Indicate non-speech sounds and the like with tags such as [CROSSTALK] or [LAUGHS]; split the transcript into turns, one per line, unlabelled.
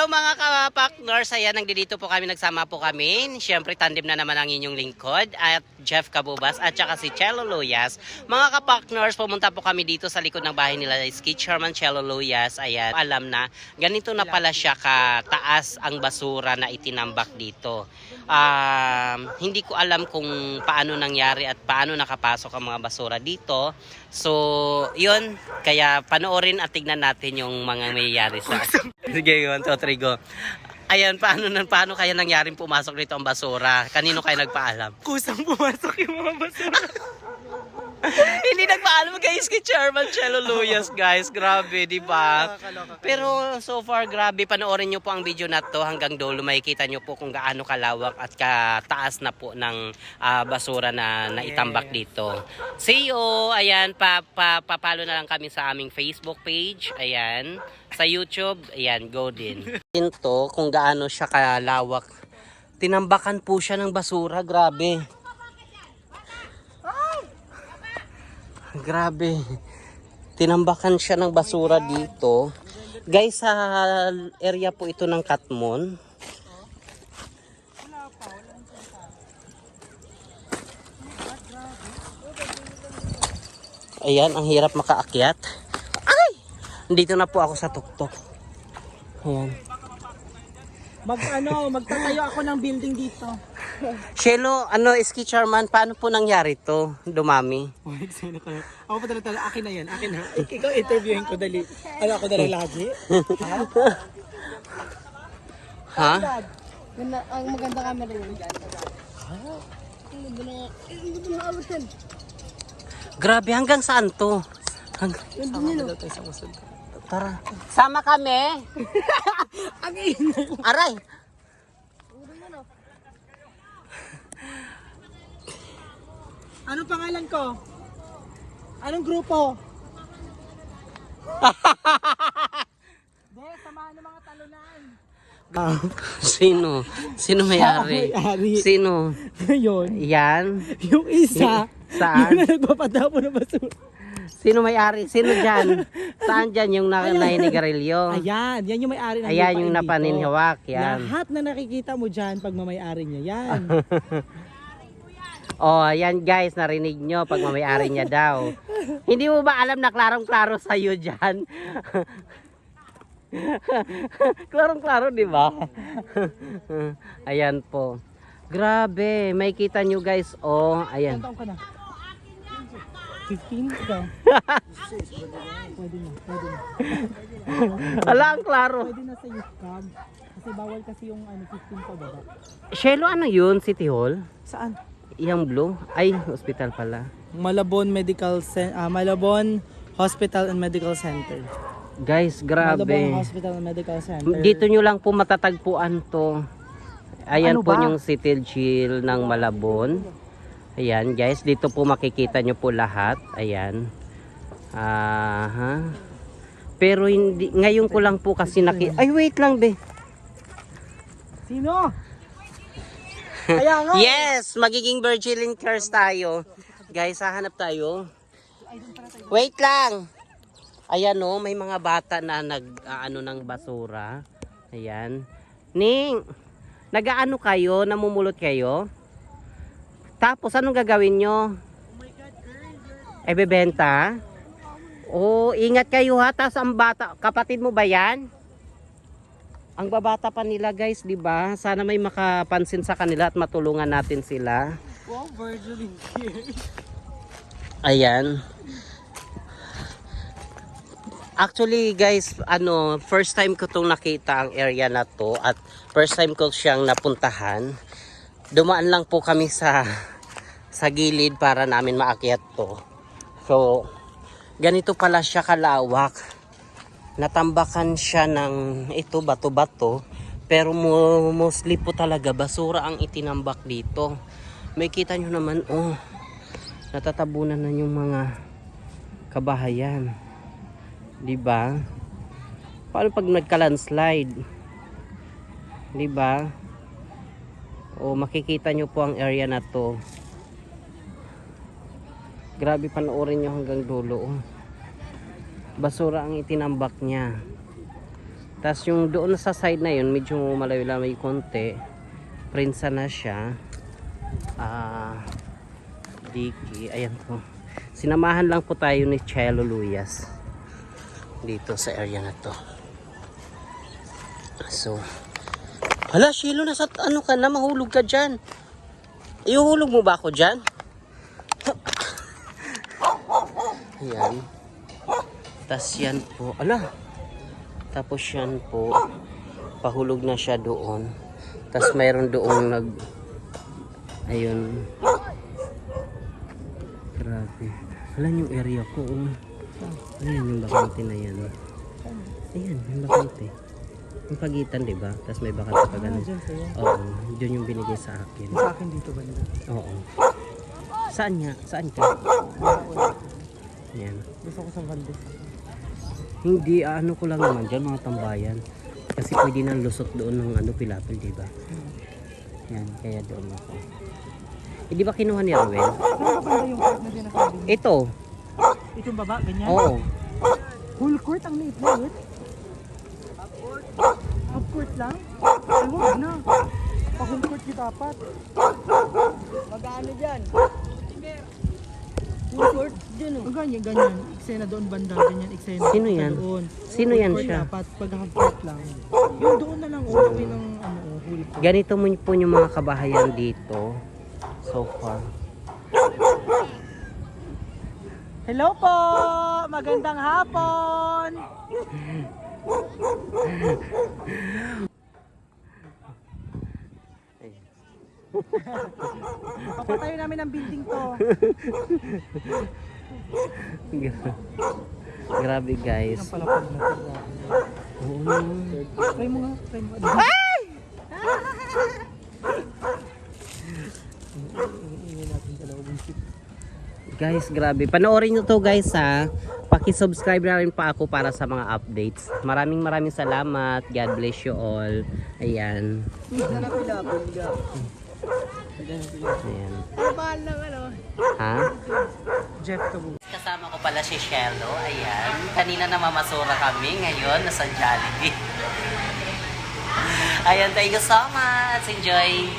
Hello mga kapaknors, ayan, nandito po kami, nagsama po kami. Siyempre, tandem na naman ang inyong lingkod at Jeff Kabubas at saka si Chelo Luyas. Mga kapaknors, pumunta po kami dito sa likod ng bahay nila, Ski Chairman Chelo Luyas. Ayan, alam na, ganito na pala siya kataas ang basura na itinambak dito. Um, hindi ko alam kung paano nangyari at paano nakapasok ang mga basura dito. So, yun, kaya panoorin at tignan natin yung mga mayayari sa... [LAUGHS] Sige, 1, 2, 3. Rigo. Ayan, paano, paano kaya nangyaring pumasok dito ang basura? Kanino kayo nagpaalam?
Kusang pumasok yung mga basura. [LAUGHS] [LAUGHS]
Hindi nagpaalam guys kay Chairman Chelo Luyas, guys. Grabe, di ba? Pero so far, grabe. Panoorin nyo po ang video na to hanggang dulo. Makikita nyo po kung gaano kalawak at kataas na po ng ah, basura na naitambak dito. See you! Ayan, pa, pa, papalo na lang kami sa aming Facebook page. Ayan. Sa YouTube, ayan, go din. [LAUGHS] Ito, kung gaano siya kalawak. Tinambakan po siya ng basura. Grabe. Grabe. Tinambakan siya ng basura dito. Guys, sa area po ito ng Katmon. Ayan, ang hirap makaakyat. Ay! Dito na po ako sa tuktok. Ayan.
Mag ano, magtatayo ako ng building dito.
Shelo, ano, Ski Charman, paano po nangyari to? Dumami.
Oh, excited ako. Ako pa talaga, akin na yan, akin na. Ik- Ikaw interviewin ko dali. Ano ako dali lagi?
Ha?
Ganda, ang maganda camera yun. Ang ganda na, ang ganda na awasan.
Grabe, hanggang saan to? Hang-
Sama ko daw tayo sa musod.
Tara. Sama kami.
Ang ingay.
Aray.
Anong pangalan ko? Anong grupo? Hindi, samahan ng mga talunan.
Sino? Sino may-ari?
May-ari.
Sino?
Yun.
Yan.
Yung isa,
Saan?
yun na nagpapatapo ng basura.
Sino may-ari? Sino dyan? [LAUGHS] Saan dyan yung na nainigarilyo?
Ayan, yan yung may-ari ng
Ayan
lupain
yung
dito.
napaninhiwak. Yan.
Lahat na nakikita mo dyan pag mamay-ari niya, yan. [LAUGHS]
Oh, yan guys, narinig nyo pag mamayari niya daw. Hindi mo ba alam na klarong-klaro sa'yo dyan? [LAUGHS] klarong-klaro, di ba? [LAUGHS] ayan po. Grabe, may kita nyo guys. Oh, ayan.
Ilang taon ka na? 15? Ikaw? [LAUGHS] pwede na, pwede na.
Ala, ang klaro.
Pwede na sa youth club. Kasi bawal kasi yung ano, 15 pa baba.
Shelo, ano yun? City Hall?
Saan?
Iyang blue? Ay, hospital pala.
Malabon Medical Center, Malabon Hospital and Medical Center.
Guys,
Malabon
grabe.
Hospital and Medical Center.
Dito nyo lang po matatagpuan to. Ayan
Ano
po
ba?
yung City Chill ng Malabon. Ayan guys, dito po makikita nyo po lahat. Ayan. Aha. Pero hindi, ngayon ko lang po kasi naki... Ay, wait lang be.
Sino? Kaya nga.
Yes, magiging Virgilin Cares tayo. Guys, hahanap tayo. Wait lang. Ayan o, may mga bata na nag ano ng basura. Ayan. Ning, nagaano kayo? Namumulot kayo? Tapos anong gagawin nyo? Eh, bebenta? Oh, ingat kayo ha. Tapos ang bata, kapatid mo ba yan? Ang babata pa nila guys, di ba? Sana may makapansin sa kanila at matulungan natin sila.
Wow, Virgil in here.
Ayan. Actually guys, ano, first time ko tong nakita ang area na to at first time ko siyang napuntahan. Dumaan lang po kami sa sa gilid para namin maakyat to. So, ganito pala siya kalawak. Natambakan siya ng ito bato-bato pero mo, mostly po talaga basura ang itinambak dito. May kita nyo naman, oh, natatabunan na yung mga kabahayan. 'Di ba? Paano pag nagka-landslide? 'Di ba? O makikita nyo po ang area na to. Grabe panoorin nyo hanggang dulo. oh. Basura ang itinambak niya. Tapos yung doon sa side na yun, medyo malayo lang may konti. Prinsa na siya. Ah, Dicky, ayan po. Sinamahan lang po tayo ni Chelo Luyas dito sa area na to. So, hala, Shilo, nasa ano ka na, mahulog ka dyan. Iuhulog mo ba ako dyan? [LAUGHS] Ayan. Tapos yan po, ala. Tapos yan po, pahulog na siya doon. Tapos mayroon doong nag, ayun. Grabe. Alam yung area ko, oh. Ayan yung bakante na yan. Ayan, yung bakante. Yung pagitan, di ba? Tapos may bakante pa ganun. Oo, yun yung binigay sa akin.
Sa akin dito ba nila?
Oo. Saan nga? Saan ka? Yan.
Gusto ko sa Valdez.
Hindi, ano ko lang naman dyan, mga tambayan. Kasi pwede na lusot doon ng ano, pilapil, di ba? Yan, kaya doon ako. Eh, di ba kinuha ni Rowel?
Saan ba yung court na sinasabi niyo?
Ito.
Itong baba, ganyan?
Oo.
Full court ang liit na yun? Half court lang? Ay, huwag na. Pa-full court yung dapat. Magkano dyan? Full court? Dyan o. Ganyan, ganyan. Eksena doon banda, ganyan. Eksena.
Sino yan?
Doon.
Sino yan siya?
Dapat pag half court lang. Yung doon na lang, oh, yun ang ano, oh, full court.
Ganito mo po yung mga kabahayan dito. So far.
Hello po! Magandang hapon! [LAUGHS] [LAUGHS] Papatayo namin ang building to.
Gra- Grabe guys.
Try mo nga, try mo. Ship.
Guys, grabe. Panoorin nyo to guys ha. Paki-subscribe na rin pa ako para sa mga updates. Maraming maraming salamat. God bless you all. Ayan. Ayan.
Ba lang ano?
Ha?
Jeff Kabu.
Kasama ko pala si Shello. Ayan. Kanina namamasura kami. Ngayon, nasa Jollibee. [LAUGHS] Ayan, thank you so much. Enjoy.